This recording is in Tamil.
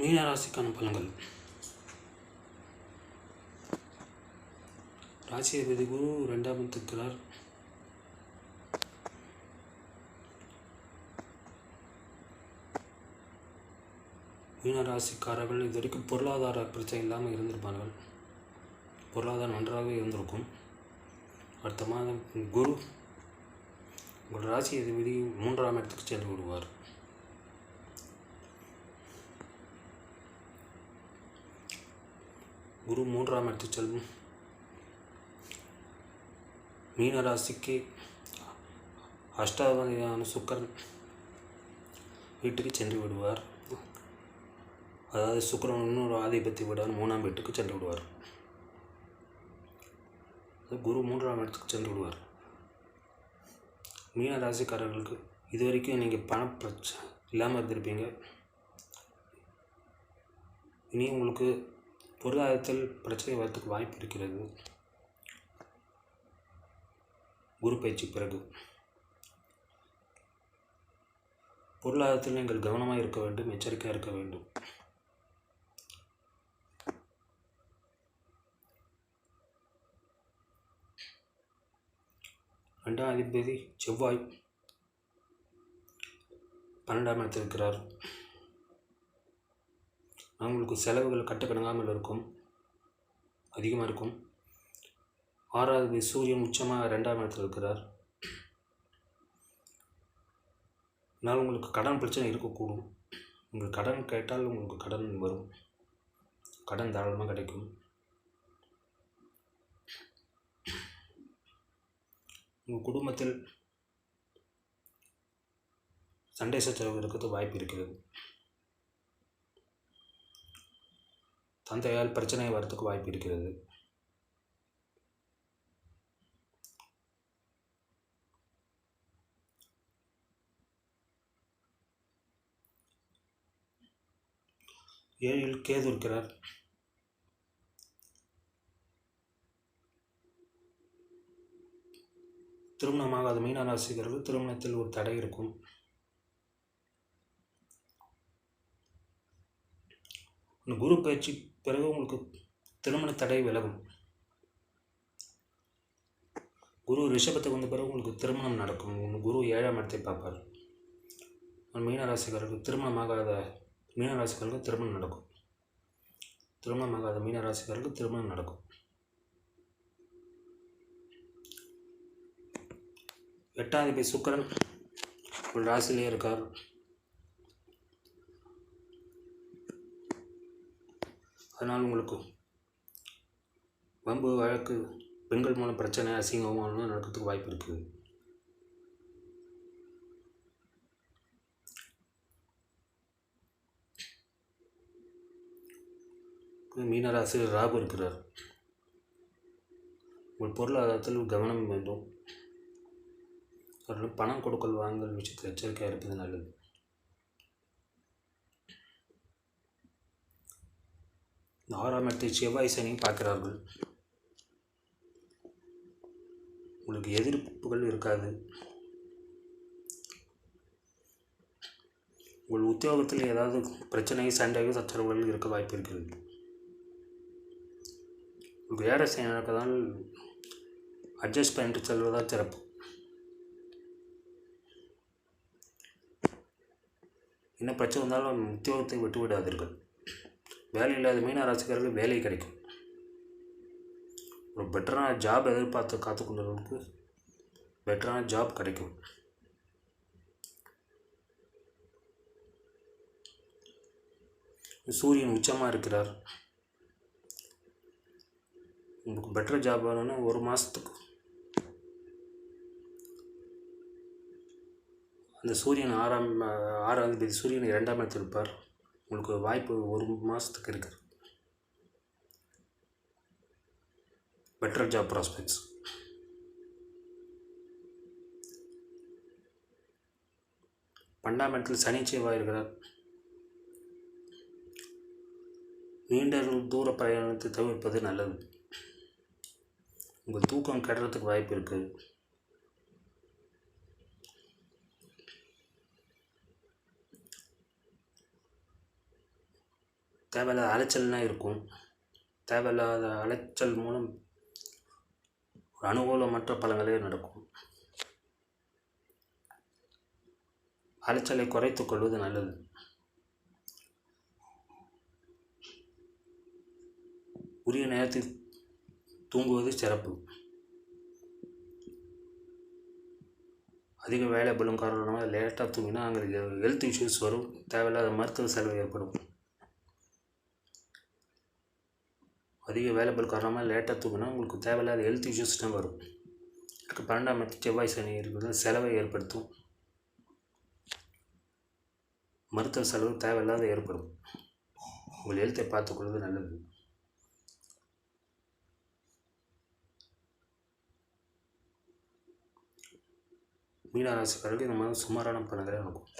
மீனராசிக்கான பலன்கள். ராசி குரு ரெண்டாம் இருக்கிறார் மீன ராசிக்காரர்கள் இது வரைக்கும் பொருளாதார பிரச்சனை இல்லாமல் இருந்திருப்பார்கள். பொருளாதாரம் நன்றாக இருந்திருக்கும். அடுத்த மாதம் குரு உங்கள் ராசி அதிபதி மூன்றாம் இடத்துக்கு சென்று விடுவார். குரு மூன்றாம் இடத்துக்கு செல்லும். மீனராசிக்கு அஷ்டாவதியான சுக்கரன் வீட்டுக்கு சென்று விடுவார். அதாவது சுக்கரன் இன்னொரு ஆதிபத்திய விடான் மூணாம் வீட்டுக்கு சென்று விடுவார். குரு மூன்றாம் இடத்துக்கு சென்று விடுவார். மீன ராசிக்காரர்களுக்கு இது வரைக்கும் நீங்கள் பண பிரச்சனை இல்லாமல் இருந்திருப்பீங்க. இனி உங்களுக்கு பொருளாதாரத்தில் பிரச்சனை வரத்துக்கு வாய்ப்பு இருக்கிறது. குரு பயிற்சி பிறகு. பொருளாதாரத்தில் நீங்கள் கவனமாக இருக்க வேண்டும் எச்சரிக்கையாக இருக்க வேண்டும். ரெண்டாம் அதிபதி செவ்வாய் பன்னெண்டாம் இடத்தில் இருக்கிறார் உங்களுக்கு செலவுகள் கட்டுக்கடங்காமல் இருக்கும் அதிகமாக இருக்கும். ஆறாவது சூரியன் உச்சமாக ரெண்டாம் இடத்தில் இருக்கிறார். அதனால் உங்களுக்கு கடன் பிரச்சனை இருக்கக்கூடும். உங்களுக்கு கடன் கேட்டால் உங்களுக்கு கடன் வரும். கடன் தாராளமாக கிடைக்கும். உங்கள் குடும்பத்தில் சண்டை சச்சரவு இருக்கிறது வாய்ப்பு இருக்கிறது. தந்தையால் பிரச்சனை வரத்துக்கு வாய்ப்பு இருக்கிறது. ஏழில் கேது இருக்கிறார். திருமணமாகாத மீன ராசிகர்கள் திருமணத்தில் ஒரு தடை இருக்கும். குரு பயிற்சி பிறகு உங்களுக்கு திருமண தடை விலகும். குரு ரிஷபத்துக்கு வந்த பிறகு உங்களுக்கு திருமணம் நடக்கும். குரு ஏழாம் இடத்தை பார்ப்பார். மீனராசிக்காரர்களுக்கு திருமணமாகாத மீனராசிக்காரர்களுக்கு திருமணம் நடக்கும். திருமணமாகாத மீனராசிக்காரர்களுக்கு திருமணம் நடக்கும். எட்டாம் அதிபதி சுக்கரன் ஒரு ராசியிலே இருக்கார். அதனால் உங்களுக்கு வம்பு வழக்கு பெண்கள் மூலம் பிரச்சனை அசிங்கமான நடக்கிறதுக்கு வாய்ப்பு இருக்குது மீனராசியில் ராகு இருக்கிறார். உங்கள் பொருளாதாரத்தில் கவனம் வேண்டும். அதனால் பணம் கொடுக்கல் வாங்கல் விஷயத்தில் எச்சரிக்கையாக இருப்பது நல்லது. ஆறாம் இடத்தை செவ்வாய் சனி பார்க்கிறார்கள். உங்களுக்கு எதிர்ப்புகள் இருக்காது. உங்கள் உத்தியோகத்தில் ஏதாவது பிரச்சனை சண்டைகள் சச்சரவுகள் இருக்க வாய்ப்பு இருக்கிறது. உங்களுக்கு வேலை செய்ய நடக்கதால் அட்ஜஸ்ட் பண்ணிட்டு செல்வதாக சிறப்பு. என்ன பிரச்சனை வந்தாலும் உத்தியோகத்தை விட்டு விடாதீர்கள். வேலை இல்லாத மீன ராசிக்காரர்கள் வேலை கிடைக்கும். ஒரு பெட்டரான ஜாப் எதிர்பார்த்து காத்து கொண்டவர்களுக்கு பெட்டரான ஜாப் கிடைக்கும். சூரியன் உச்சமாக இருக்கிறார். உங்களுக்கு பெட்டர் ஜாப் வேணும்னா ஒரு மாதத்துக்கு அந்த சூரியன் ஆறாம் ஆறாம் தேதி சூரியன் இரண்டாம் இடத்தில் இருப்பார் உங்களுக்கு வாய்ப்பு ஒரு மாதத்துக்கு இருக்குது பெட்டர் ஜாப் ப்ராஸ்பெக்ட்ஸ் பன்னெண்டாம் இடத்தில் இருக்கிறார். நீண்ட தூர பயணத்தை தவிர்ப்பது நல்லது. உங்கள் தூக்கம் கெடுறதுக்கு வாய்ப்பு இருக்குது தேவையில்லாத அலைச்சல்லாம் இருக்கும். தேவையில்லாத அலைச்சல் மூலம் ஒரு அனுகூலமற்ற பலங்களே நடக்கும். அலைச்சலை குறைத்துக் கொள்வது நல்லது. உரிய நேரத்தில் தூங்குவது சிறப்பு. அதிக வேலை பலம் காரணமாக லேட்டாக தூங்கினா அங்கே ஹெல்த் இஷ்யூஸ் வரும். தேவையில்லாத மருத்துவ செலவு ஏற்படும். அதிக வேலை காரணமாக லேட்டாக தூங்கினா உங்களுக்கு தேவையில்லாத ஹெல்த் இஷ்யூஸ் தான் வரும். இதுக்கு பன்னெண்டாம் இடத்து செவ்வாய் சனி இருக்கிறது செலவை ஏற்படுத்தும். மருத்துவ செலவு தேவையில்லாத ஏற்படும். உங்கள் ஹெல்த்தை பார்த்துக்கொள்வது நல்லது. மீனராசிக்காரர்கள் இந்த மாதிரி சுமாரான பலன்களே நடக்கும்.